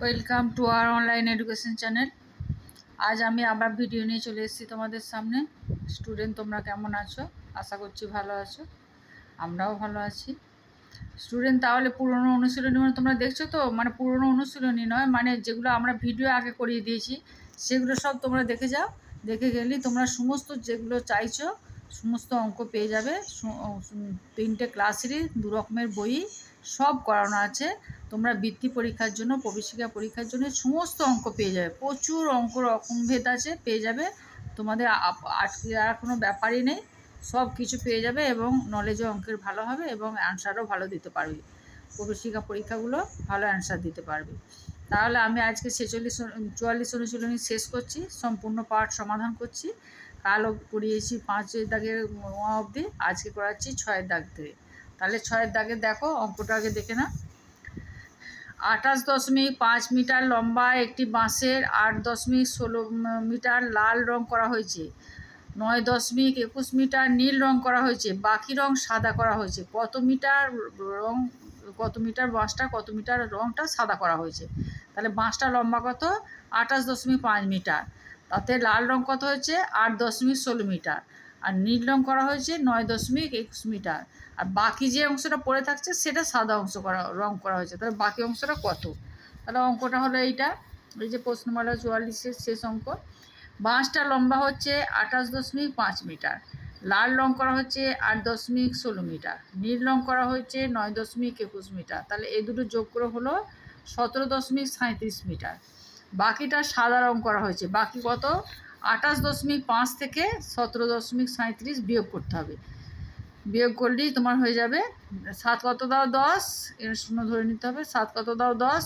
Welcome to our online education channel আজ আমি আবার ভিডিও নিয়ে চলে এসেছি তোমাদের সামনে। স্টুডেন্ট তোমরা কেমন আছো? আশা করছি ভালো আছো। আমরাও ভালো আছি। স্টুডেন্ট তাহলে পুরনো অনুশীলনী মানে তোমরা দেখছ তো? মানে পুরনো অনুশীলনী নয় মানে যেগুলো আমরা ভিডিও আগে করিয়ে দিয়েছি, সেগুলো সব তোমরা দেখে যাও। দেখে গেলেই তোমরা সমস্ত যেগুলো চাইছো, সমস্ত অঙ্ক পেয়ে যাবে। তিনটে ক্লাসেরই দু রকমের বই সব করানো আছে। তোমরা বৃত্তি পরীক্ষার জন্য, প্রবেশিকা পরীক্ষার জন্য সমস্ত অঙ্ক পেয়ে যাবে। প্রচুর অঙ্ক রকম ভেদ আছে, পেয়ে যাবে। তোমাদের আটকে আর কোনো ব্যাপারই নেই। সব কিছু পেয়ে যাবে এবং নলেজও অঙ্কের ভালো হবে এবং অ্যান্সারও ভালো দিতে পারবে। প্রবেশিকা পরীক্ষাগুলো ভালো অ্যান্সার দিতে পারবে। তাহলে আমি আজকে ছেচল্লিশ, চুয়াল্লিশ অনুশীলনী শেষ করছি, সম্পূর্ণ পাঠ সমাধান করছি। কালও করিয়েছি পাঁচের দাগের অবধি, আজকে করাচ্ছি ছয়ের দাগ থেকে তাহলে ছয়ের দাগে দেখো, অঙ্কটা আগে দেখে না আঠাশ দশমিক পাঁচ মিটার লম্বা একটি বাঁশের আট দশমিক ষোলো মিটার লাল রং করা হয়েছে। নয় দশমিক একুশ মিটার নীল রং করা হয়েছে। বাকি রং সাদা করা হয়েছে। কত মিটার রং, কত মিটার বাঁশটা, কত মিটার রংটা সাদা করা হয়েছে। তাহলে বাঁশটা লম্বা কত? আঠাশ দশমিক পাঁচ মিটার। তাতে লাল রং কত হয়েছে? আট দশমিক ষোলো মিটার। আর নীল রং করা হয়েছে নয় দশমিক একুশ মিটার। আর বাকি যে অংশটা পড়ে থাকছে, সেটা সাদা অংশ করা, রং করা হয়েছে। তাহলে বাকি অংশটা কত? তাহলে অঙ্কটা হলো এইটা। এই যে প্রশ্নমালা চুয়াল্লিশের শেষ অঙ্ক। বাঁশটা লম্বা হচ্ছে আঠাশ দশমিক পাঁচ মিটার। লাল রং করা হচ্ছে আট দশমিক ষোলো মিটার। নীল রং করা হয়েছে নয় দশমিক একুশ মিটার। তাহলে এই দুটো যোগ করে হলো সতেরো দশমিক সাঁত্রিশ মিটার। বাকিটা সাদা রং করা হয়েছে। বাকি কত? আঠাশ দশমিক পাঁচ থেকে সতেরো দশমিক সাঁত্রিশ বিয়োগ করতে হবে। বিয়োগ করলেই তোমার হয়ে যাবে সাত কত দাও দশ, এর শূন্য ধরে নিতে হবে। সাত কত দাও দশ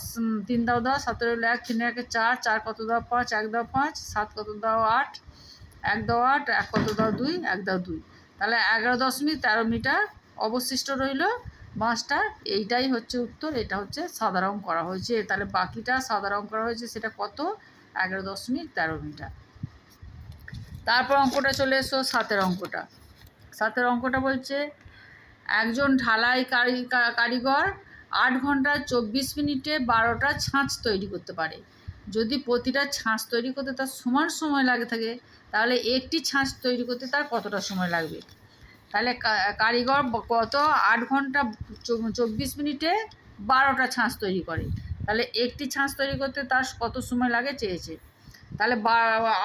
তিন দাও দশ সতেরো এক, তিন একে চার চার কত দাও পাঁচ, এক দাও পাঁচ, সাত কত দাও আট, এক দাও আট, এক কত দাও দুই, এক দাও দুই। তাহলে এগারো দশমিক তেরো মিটার অবশিষ্ট রইল বাঁশটার এইটাই হচ্ছে উত্তর, এটা হচ্ছে সাদা রং করা হয়েছে। তাহলে বাকিটা সাদা রং করা হয়েছে, সেটা কত? এগারো দশমিক তেরো মিটার। তারপর অঙ্কটা চলে এসো সাতের অঙ্কটা। সাতের অঙ্কটা বলছে, একজন ঢালাই কারিগর আট ঘণ্টা চব্বিশ মিনিটে বারোটা ছাঁচ তৈরি করতে পারে। যদি প্রতিটা ছাঁচ তৈরি করতে তার সমান সময় লাগে থাকে, তাহলে একটি ছাঁচ তৈরি করতে তার কতটা সময় লাগবে? তাহলে কারিগর কত? আট ঘণ্টা চব্বিশ মিনিটে বারোটা ছাঁচ তৈরি করে। তাহলে একটি ছাঁচ তৈরি করতে তার কত সময় লাগে চেয়েছে? তাহলে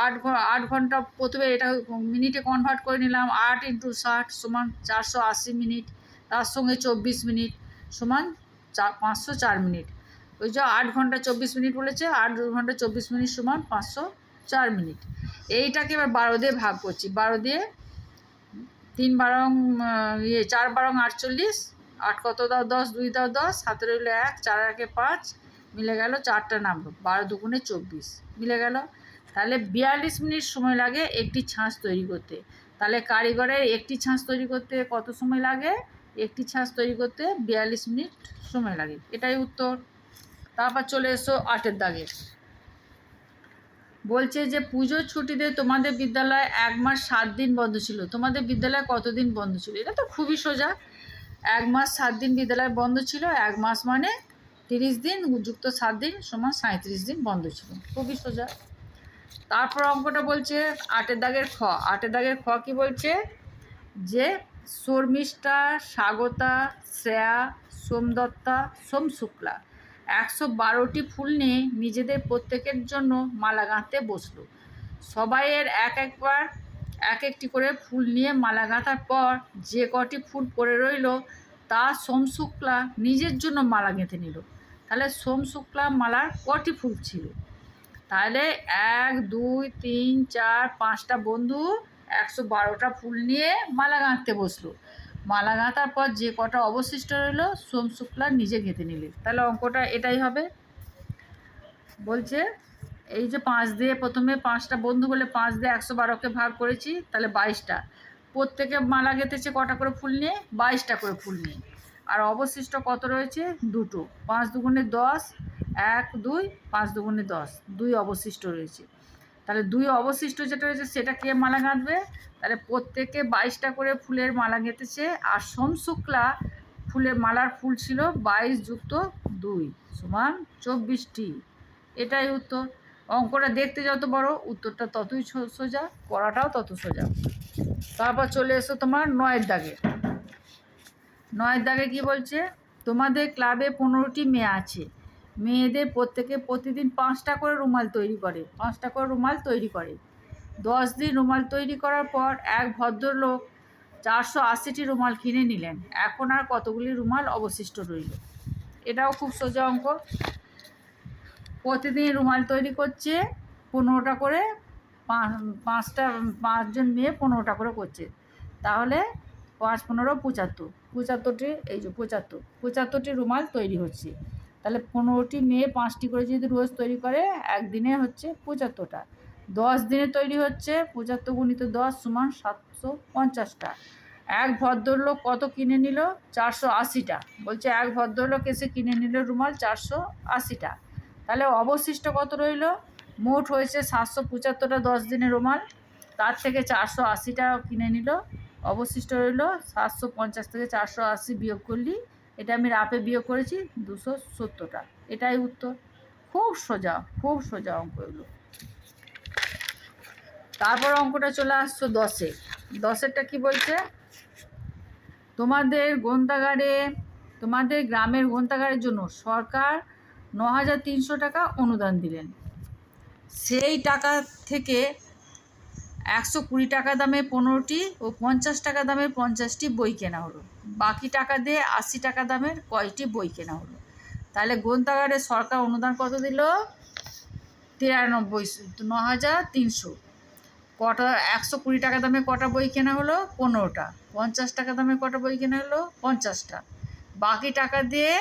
আট আট ঘণ্টা প্রথমে এটা মিনিটে কনভার্ট করে নিলাম। আট ইন্টু ষাট সমান চারশো আশি মিনিট, তার সঙ্গে চব্বিশ মিনিট সমান চা, পাঁচশো চার মিনিট। ওই যে আট ঘণ্টা চব্বিশ মিনিট বলেছে, আট ঘণ্টা চব্বিশ মিনিট সমান পাঁচশো চার মিনিট। এইটাকে এবার বারো দিয়ে ভাগ করছি। বারো দিয়ে তিন বারং ইয়ে চার বারং আটচল্লিশ, আট কত দাও? দশ, দুই দাও দশ হাতে রইল এক, চার একে পাঁচ মিলে গেল চারটা নাম্বার, বারো দুগুণে চব্বিশ। মিলে গেল? তাহলে বিয়াল্লিশ মিনিট সময় লাগে একটি ছাঁচ তৈরি করতে। তাহলে কারিগরের একটি ছাঁচ তৈরি করতে কত সময় লাগে? একটি ছাঁচ তৈরি করতে বিয়াল্লিশ মিনিট সময় লাগে। এটাই উত্তর। তারপর চলে এসো আটের দাগে। বলছে যে, পুজোর ছুটিতে তোমাদের বিদ্যালয় এক মাস সাত দিন বন্ধ ছিল। তোমাদের বিদ্যালয় কতদিন বন্ধ ছিল? এটা তো খুবই সোজা। এক মাস সাত দিন বিদ্যালয় বন্ধ ছিল, এক মাস মানে তিরিশ দিন, যুক্ত সাত দিন সমান সাঁত্রিশ দিন বন্ধ ছিল। খুবই সোজা। তারপর অঙ্কটা বলছে আটের দাগের খ। আটের দাগের খ কি বলছে? যে শর্মিষ্ঠা, স্বাগতা, শ্রেয়া, সোমদত্তা সোম শুক্লা একশো বারোটি ফুল নিয়ে নিজেদের প্রত্যেকের জন্য মালা গাঁথতে বসল। সবাইয়ের এক একবার এক একটি করে ফুল নিয়ে মালা গাঁথার পর যে কটি ফুল পড়ে রইল, তা সোম শুক্লা নিজের জন্য মালা গেঁথে নিল। তাহলে সোম শুক্লা মালার কটি ফুল ছিল? তাহলে এক, দুই, তিন, চার, পাঁচটা বন্ধু একশো বারোটা ফুল নিয়ে মালা গাঁথতে বসল। মালা গাঁথার পর যে কটা অবশিষ্ট রইল, সোম শুক্লা নিজে গেঁথে নিলে। তাহলে অঙ্কটা এটাই হবে। বলছে, এই যে পাঁচ দিয়ে প্রথমে পাঁচটা বন্ধু বলে পাঁচ দিয়ে একশো বারোকে ভাগ করেছি, তাহলে বাইশটা। প্রত্যেকে মালা গেঁথেছে কটা করে ফুল নিয়ে? বাইশটা করে ফুল নিয়ে। আর অবশিষ্ট কত রয়েছে? দুটো। পাঁচ দুগুণে দশ, এক দুই, পাঁচ দুগুণে দশ। দুই অবশিষ্ট রয়েছে। তাহলে দুই অবশিষ্ট যেটা রয়েছে, সেটা কে মালা গাঁথবে? তাহলে প্রত্যেকে বাইশটা করে ফুলের মালা গেঁথেছে আর সোম শুক্লা ফুলের মালার ফুল ছিল বাইশ যুক্ত দুই সমান চব্বিশটি। এটাই উত্তর। অঙ্কটা দেখতে যত বড়, উত্তরটা ততই সোজা করাটাও তত সোজা। তারপর চলে এসো তোমার নয়ের দাগে। নয়ের দাগে কি বলছে? তোমাদের ক্লাবে পনেরোটি মেয়ে আছে। মেয়েদের প্রত্যেকে প্রতিদিন পাঁচটা করে রুমাল তৈরি করে। পাঁচটা করে রুমাল তৈরি করে। দশ দিন রুমাল তৈরি করার পর এক ভদ্রলোক চারশো আশিটি রুমাল কিনে নিলেন। এখন আর কতগুলি রুমাল অবশিষ্ট রইল? এটাও খুব সোজা অঙ্ক। প্রতিদিন রুমাল তৈরি করছে, পনেরোটা করে পাঁচটা, পাঁচজন মেয়ে পনেরোটা করে করছে। তাহলে পাঁচ, পনেরো, পঁচাত্তর। পঁচাত্তরটি, এই যে পঁচাত্তর। পঁচাত্তরটি রুমাল তৈরি হচ্ছে। তাহলে পনেরোটি মেয়ে পাঁচটি করে যদি রোজ তৈরি করে, একদিনে হচ্ছে পঁচাত্তরটা। দশ দিনে তৈরি হচ্ছে পঁচাত্তর গুণিত দশ সমান সাতশো পঞ্চাশটা। এক ভদ্রলোক কত কিনে নিল? চারশো আশিটা। বলছে এক ভদ্রলোক এসে কিনে নিল রুমাল চারশো আশিটা। তাহলে অবশিষ্ট কত রইল? মোট হয়েছে সাতশো পঁচাত্তরটা দশ দিনের রুমাল। তার থেকে চারশো আশিটা কিনে নিল। অবশিষ্ট রইল সাতশো পঞ্চাশ থেকে চারশো আশি বিয়োগ করলি, এটা আমি রাপে বিয়োগ করেছি দুশো সত্তরটা। এটাই উত্তর। খুব সোজা খুব সোজা অঙ্ক এগুলো। তারপর অঙ্কটা চলে আসছো দশে দশেরটা কি বলছে? তোমাদের গ্রন্থাগারে, তোমাদের গ্রামের গ্রন্থাগারের জন্য সরকার ন হাজার তিনশো টাকা অনুদান দিলেন। সেই টাকা থেকে একশো কুড়ি টাকা দামে পনেরোটি ও পঞ্চাশ টাকা দামের পঞ্চাশটি বই কেনা হলো। বাকি টাকা দিয়ে আশি টাকা দামের কয়টি বই কেনা হলো? তাহলে গ্রন্থাগারে সরকার অনুদান কত দিল? তিরানব্বই ন হাজার তিনশো। কটা একশো কুড়ি টাকা দামে কটা বই কেনা হলো? পনেরোটা। পঞ্চাশ টাকা দামে কটা বই কেনা হলো? পঞ্চাশটা। বাকি টাকা দিয়ে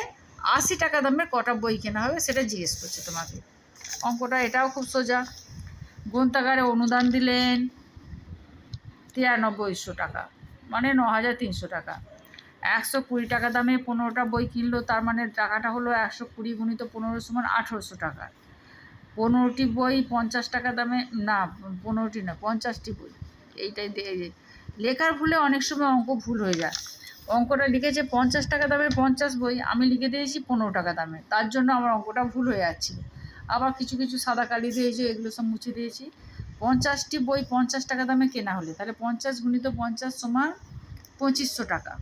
আশি টাকা দামের কটা বই কেনা হবে সেটা জিজ্ঞেস করছে তোমাকে। অঙ্কটা এটাও খুব সোজা। গ্রন্থাগারে অনুদান দিলেন তিরানব্বইশো টাকা মানে ন হাজার তিনশো টাকা। একশো কুড়ি টাকা দামে পনেরোটা বই কিনলো, তার মানে টাকাটা হলো একশো কুড়ি গুণিত পনেরো সমান আঠেরোশো টাকা। পনেরোটি বই পঞ্চাশ টাকা দামে, না, পনেরোটি না, পঞ্চাশটি বই। এইটাই লেখার ভুলে অনেক সময় অঙ্ক ভুল হয়ে যায়। অঙ্কটা লিখেছে পঞ্চাশ টাকা দামের পঞ্চাশ বই, আমি লিখে দিয়েছি পনেরো টাকা দামে, তার জন্য আমার অঙ্কটা ভুল হয়ে যাচ্ছিল। আবার কিছু কিছু সাদা কালি দিয়েছে, এগুলো সব মুছে দিয়েছি। পঞ্চাশটি বই পঞ্চাশ টাকা দামে কেনা হলে, তাহলে পঞ্চাশ গুণিত পঞ্চাশ সমান পঁচিশশো টাকা।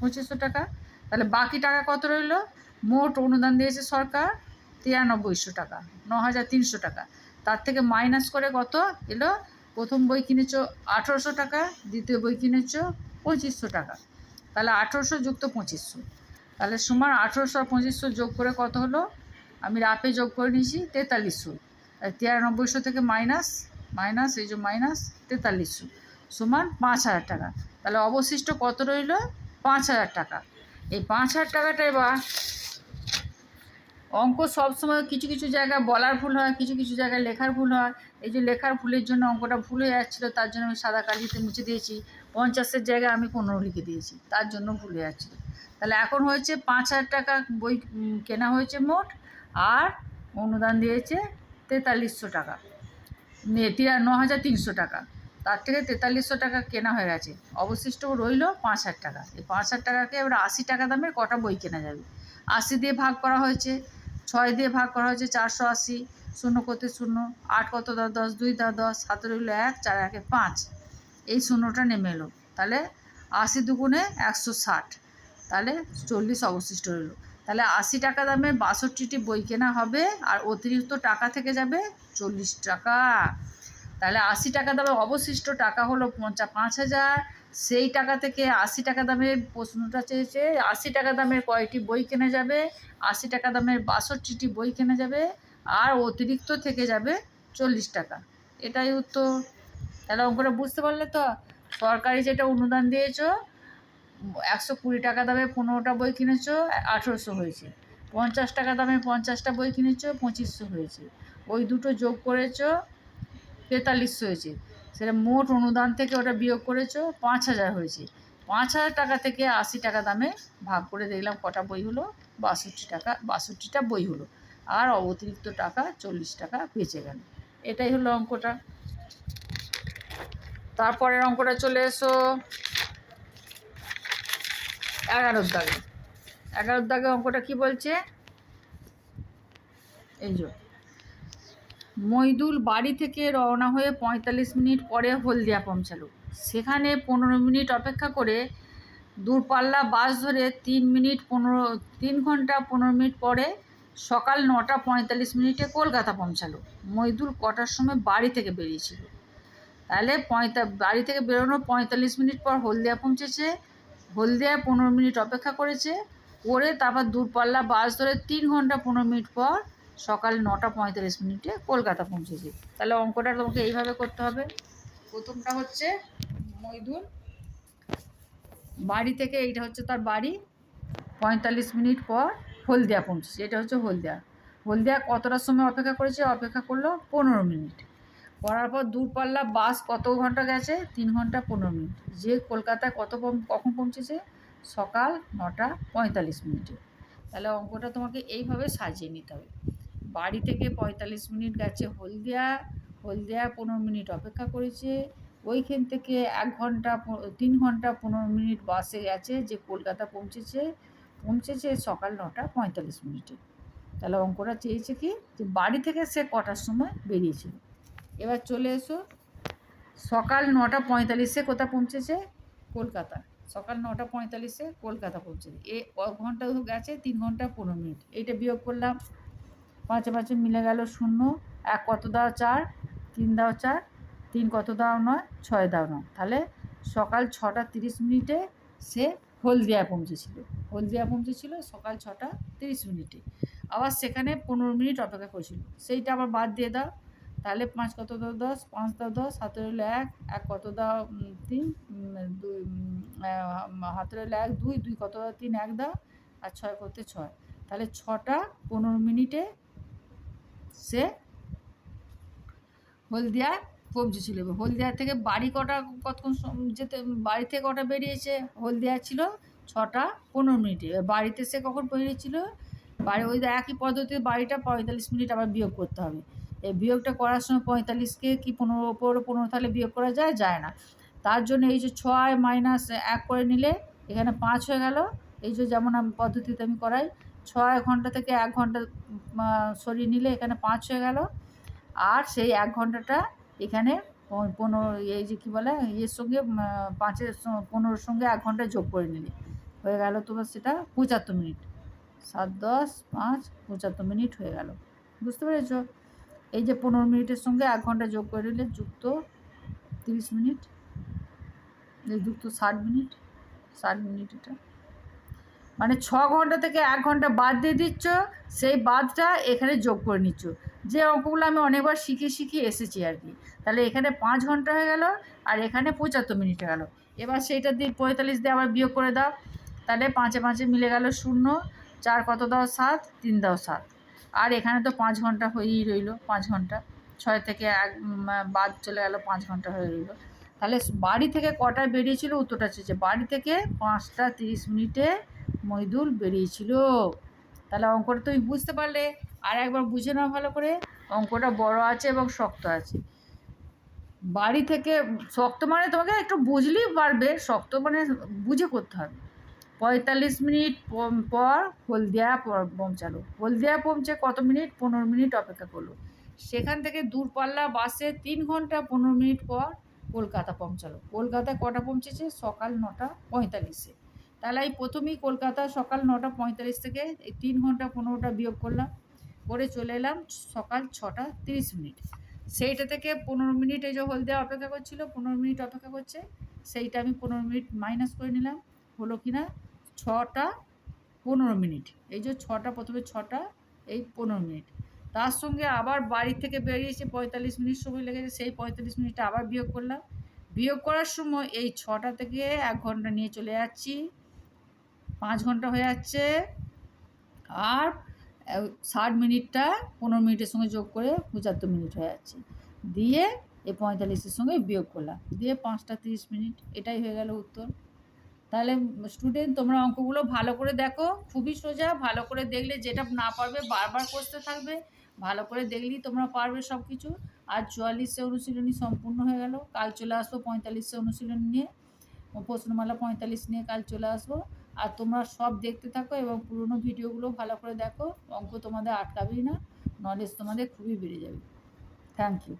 পঁচিশশো টাকা। তাহলে বাকি টাকা কত রইল? মোট অনুদান দিয়েছে সরকার তিরানব্বইশো টাকা ন হাজার তিনশো টাকা। তার থেকে মাইনাস করে কত এলো? প্রথম বই কিনেছ আঠেরোশো টাকা, দ্বিতীয় বই কিনেছ পঁচিশশো টাকা। তাহলে আঠেরোশো যুক্ত পঁচিশশো। তাহলে সমান আঠেরোশো আর পঁচিশশো যোগ করে কত হলো? আমি রাপে যোগ করে নিয়েছি তেতাল্লিশশো তিরানব্বইশো থেকে মাইনাস মাইনাস, এই যে মাইনাস তেতাল্লিশশো সমান পাঁচ হাজার টাকা। তাহলে অবশিষ্ট কত রইল? পাঁচ হাজার টাকা। এই পাঁচ হাজার টাকাটা এবার অঙ্ক সবসময় কিছু কিছু জায়গায় বলার ভুল হয়, কিছু কিছু জায়গায় লেখার ভুল হয়। এই যে লেখার ভুলের জন্য অঙ্কটা ভুল হয়ে যাচ্ছিল, তার জন্য আমি সাদা কালিতে মুছে দিয়েছি। পঞ্চাশের জায়গায় আমি পনেরো লিখে দিয়েছি। তার জন্য ভুল হয়ে যাচ্ছিল। তাহলে এখন হয়েছে পাঁচ হাজার টাকা বই কেনা হয়েছে মোট। আর অনুদান দিয়েছে তেতাল্লিশশো টাকা। তিরা, ন হাজার তিনশো টাকা। তার থেকে তেতাল্লিশশো টাকা কেনা হয়ে গেছে। অবশিষ্ট রইল পাঁচ হাজার টাকা। এই পাঁচ হাজার টাকাকে এবার আশি টাকা দামের কটা বই কেনা যাবে? আশি দিয়ে ভাগ করা হয়েছে, ছয় দিয়ে ভাগ করা হয়েছে চারশো আশি, শূন্য কত শূন্য, আট কত দশ দশ, দুই দা দশ, সাত রইল এক, চার, একে পাঁচ। এই শূন্যটা নেমে এলো। তাহলে আশি দুগুণে একশো ষাট। তাহলে চল্লিশ অবশিষ্ট রইল। তাহলে আশি টাকা দামের বাষট্টিটি বই কেনা হবে, আর অতিরিক্ত টাকা থেকে যাবে চল্লিশ টাকা। তাহলে আশি টাকা দামের অবশিষ্ট টাকা হলো পঞ্চা পাঁচ হাজার। সেই টাকা থেকে আশি টাকা দামের প্রশ্নটা চেয়েছে, আশি টাকা দামের কয়টি বই কেনা যাবে? আশি টাকা দামের বাষট্টিটি বই কেনা যাবে, আর অতিরিক্ত থেকে যাবে চল্লিশ টাকা। এটাই উত্তর। তাহলে অঙ্কটা বুঝতে পারলে তো? সরকারি যেটা অনুদান দিয়েছ একশো কুড়ি টাকা দামে পনেরোটা বই কিনেছো, আঠেরোশো হয়েছে। পঞ্চাশ টাকা দামে পঞ্চাশটা বই কিনেছো, পঁচিশশো হয়েছে। ওই দুটো যোগ করেছ, তেতাল্লিশশো হয়েছে। সেটা মোট অনুদান থেকে ওটা বিয়োগ করেছ, পাঁচ হাজার হয়েছে। পাঁচ হাজার টাকা থেকে আশি টাকা দামে ভাগ করে দেখলাম কটা বই হলো, বাষট্টি টাকা, বাষট্টিটা বই হলো। আর অতিরিক্ত টাকা চল্লিশ টাকা বেঁচে গেল। এটাই হলো অঙ্কটা। তারপরের অঙ্কটা চলে এসো। এগারোর দাগে। এগারোর দাগে অঙ্কটা কি বলছে? এই যে। মইদুল বাড়ি থেকে রওনা হয়ে পঁয়তাল্লিশ মিনিট পরে হলদিয়া পৌঁছালো। সেখানে পনেরো মিনিট অপেক্ষা করে দূরপাল্লা বাস ধরে তিন মিনিট পনেরো, তিন ঘণ্টা পনেরো মিনিট পরে সকাল নটা পঁয়তাল্লিশ মিনিটে কলকাতা পৌঁছালো। মইদুল কটার সময় বাড়ি থেকে বেরিয়েছিল। তাহলে পঁয়তা, বাড়ি থেকে বেরোনোর পঁয়তাল্লিশ মিনিট পর হলদিয়া পৌঁছেছে। হলদিয়ায় পনেরো মিনিট অপেক্ষা করেছে। করে তারপর দূরপাল্লা বাস ধরে তিন ঘণ্টা পনেরো মিনিট পর সকাল নটা পঁয়তাল্লিশ মিনিটে কলকাতা পৌঁছেছে। তাহলে অঙ্কটা তোমাকে এইভাবে করতে হবে। প্রথমটা হচ্ছে মইদুল। বাড়ি থেকে এইটা হচ্ছে তার বাড়ি। পঁয়তাল্লিশ মিনিট পর হলদিয়া পৌঁছেছে। এটা হচ্ছে হলদিয়া। হলদিয়া কতটার সময় অপেক্ষা করেছে? অপেক্ষা করল পনেরো মিনিট। করার পর দূরপাল্লা বাস কত ঘণ্টা গেছে? তিন ঘণ্টা পনেরো মিনিট। যে কলকাতায় কত কখন পৌঁছেছে? সকাল নটা পঁয়তাল্লিশ মিনিটে। তাহলে অঙ্কটা তোমাকে এইভাবে সাজিয়ে নিতে হবে। বাড়ি থেকে পঁয়তাল্লিশ মিনিট গেছে হলদিয়া হলদিয়া পনেরো মিনিট অপেক্ষা করেছে। ওইখান থেকে এক ঘণ্টা তিন ঘণ্টা পনেরো মিনিট বাসে গেছে যে কলকাতা পৌঁছেছে। পৌঁছেছে সকাল নটা পঁয়তাল্লিশ মিনিটে। তাহলে অঙ্কটা চেয়েছে কি? যে বাড়ি থেকে সে কটার সময় বেরিয়েছিল? এবার চলে এসো। সকাল নটা পঁয়তাল্লিশে কোথায় পৌঁছেছে? কলকাতা। সকাল নটা পঁয়তাল্লিশে কলকাতা পৌঁছেছে। এ ঘণ্টা গেছে তিন ঘণ্টা পনেরো মিনিট। এইটা বিয়োগ করলাম। পাঁচে পাঁচে মিলে গেল শূন্য। এক কত দাও চার তিন দাও চার তিন কত দাও নয় ছয় দাও নয়। তাহলে সকাল ছটা তিরিশ মিনিটে সে হলদিয়া পৌঁছেছিল। হলদিয়া পৌঁছেছিল সকাল ছটা তিরিশ মিনিটে। আবার সেখানে পনেরো মিনিট অপেক্ষা করেছিল। সেইটা আবার বাদ দিয়ে দাও। তাহলে পাঁচ কত দাও দশ? পাঁচ দাও দশ, হাতের রইল এক এক কত দাও? তিন দুই হাতের রইল এক, দুই দুই কত দাও? তিন, এক দাও, আর ছয় করতে ছয়। তাহলে ছটা পনেরো মিনিটে সে হলদিয়া পৌঁছেছিল। হলদিয়া থেকে বাড়ি কটা, কতক্ষণ যেতে, বাড়ি থেকে কটা বেরিয়েছে? হলদিয়া ছিল ছটা পনেরো মিনিটে। বাড়িতে সে কখন বেরিয়েছিল বাড়ি, ওই একই পদ্ধতিতে বাড়িটা পঁয়তাল্লিশ মিনিট আবার বিয়োগ করতে হবে। এই বিয়োগটা করার সময় পঁয়তাল্লিশকে কি পনেরো ওপর পনেরো তাহলে বিয়োগ করা যায়? যায় না। তার জন্য এই যে ছয় মাইনাস এক করে নিলে এখানে পাঁচ হয়ে গেল। এই যে যেমন আমি পদ্ধতিতে আমি করাই, ছয় ঘণ্টা থেকে এক ঘণ্টা সরিয়ে নিলে এখানে পাঁচ হয়ে গেল। আর সেই এক ঘন্টাটা এখানে পনেরো, এই যে কী বলে, ইয়ের সঙ্গে পাঁচের পনেরোর সঙ্গে এক ঘণ্টা যোগ করে নিলে হয়ে গেল তোমার সেটা পঁচাত্তর মিনিট। সাত, দশ, পাঁচ, পঁচাত্তর মিনিট হয়ে গেল। বুঝতে পেরেছ? এই যে পনেরো মিনিটের সঙ্গে এক ঘণ্টা যোগ করে নিলে যুক্ত তিরিশ মিনিট যুক্ত ষাট মিনিট ষাট মিনিট এটা। মানে ছ ঘণ্টা থেকে এক ঘণ্টা বাদ দিয়ে দিচ্ছ, সেই বাদটা এখানে যোগ করে নিচ্ছ। যে অঙ্কগুলো আমি অনেকবার শিখে শিখে এসেছি আর কি। তাহলে এখানে পাঁচ ঘণ্টা হয়ে গেল আর এখানে পঁচাত্তর মিনিট হয়ে গেল। এবার সেইটা দিয়ে পঁয়তাল্লিশ দিয়ে আবার বিয়োগ করে দাও। তাহলে পাঁচে পাঁচে মিলে গেল শূন্য, চার কত দাও সাত, তিন দাও সাত। আর এখানে তো পাঁচ ঘণ্টা হয়েই রইল, পাঁচ ঘণ্টা। ছয় থেকে এক বাদ চলে গেল, পাঁচ ঘণ্টা হয়ে রইল। তাহলে বাড়ি থেকে কটায় বেরিয়েছিল উত্তরটা চেয়েছে বাড়ি থেকে পাঁচটা তিরিশ মিনিটে মইদুল বেরিয়েছিল। তাহলে অঙ্কটা তুমি বুঝতে পারলে, আর একবার বুঝে নাও ভালো করে। অঙ্কটা বড় আছে এবং শক্ত আছে। বাড়ি থেকে, শক্ত মানে তোমাকে একটু বুঝলেই পারবে, শক্ত মানে বুঝে করতে হবে। পঁয়তাল্লিশ মিনিট পর হলদিয়া পৌঁছালো হলদিয়া পৌঁছে কত মিনিট? পনেরো মিনিট অপেক্ষা করল। সেখান থেকে দূরপাল্লা বাসে তিন ঘণ্টা পনেরো মিনিট পর কলকাতা পৌঁছালো কলকাতায় কটা পৌঁছেছে? সকাল নটা পঁয়তাল্লিশে। তাহলে এই প্রথমেই কলকাতা সকাল নটা পঁয়তাল্লিশ থেকে এই তিন ঘণ্টা পনেরোটা বিয়োগ করলাম। করে চলে এলাম সকাল ছটা তিরিশ মিনিট। সেইটা থেকে পনেরো মিনিট এই যে হলদিয়া অপেক্ষা করছিল, পনেরো মিনিট অপেক্ষা করছে, সেইটা আমি পনেরো মিনিট মাইনাস করে নিলাম। হলো কি না ছটা পনেরো মিনিট। এই যে ছটা, প্রথমে ছটা, এই পনেরো মিনিট। তার সঙ্গে আবার বাড়ি থেকে বেরিয়েছে, পঁয়তাল্লিশ মিনিট সময় লেগেছে, সেই পঁয়তাল্লিশ মিনিটটা আবার বিয়োগ করলাম। বিয়োগ করার সময় এই ছটা থেকে এক ঘণ্টা নিয়ে চলে যাচ্ছি, পাঁচ ঘণ্টা হয়ে যাচ্ছে। আর ষাট মিনিটটা পনেরো মিনিটের সঙ্গে যোগ করে পঁচাত্তর মিনিট হয়ে যাচ্ছে। দিয়ে এই পঁয়তাল্লিশের সঙ্গে বিয়োগ করলাম। দিয়ে পাঁচটা তিরিশ মিনিট, এটাই হয়ে গেল উত্তর। তাহলে স্টুডেন্ট তোমরা অঙ্কগুলো ভালো করে দেখো, খুবই সোজা, ভালো করে দেখলে যেটা না পারবে বারবার করতে থাকবে, ভালো করে দেখলেই তোমরা পারবে সব কিছু আর চুয়াল্লিশে অনুশীলনী সম্পূর্ণ হয়ে গেল, কাল চলে আসব পঁয়তাল্লিশে অনুশীলনী নিয়ে, প্রশ্নমালা পঁয়তাল্লিশ নিয়ে কাল চলে আসব। আর তোমরা সব দেখতে থাকো এবং পুরনো ভিডিওগুলো ভালো করে দেখো, অঙ্ক তোমাদের আটকাবেই না নলেজ তোমাদের খুবই বেড়ে যাবে। Thank you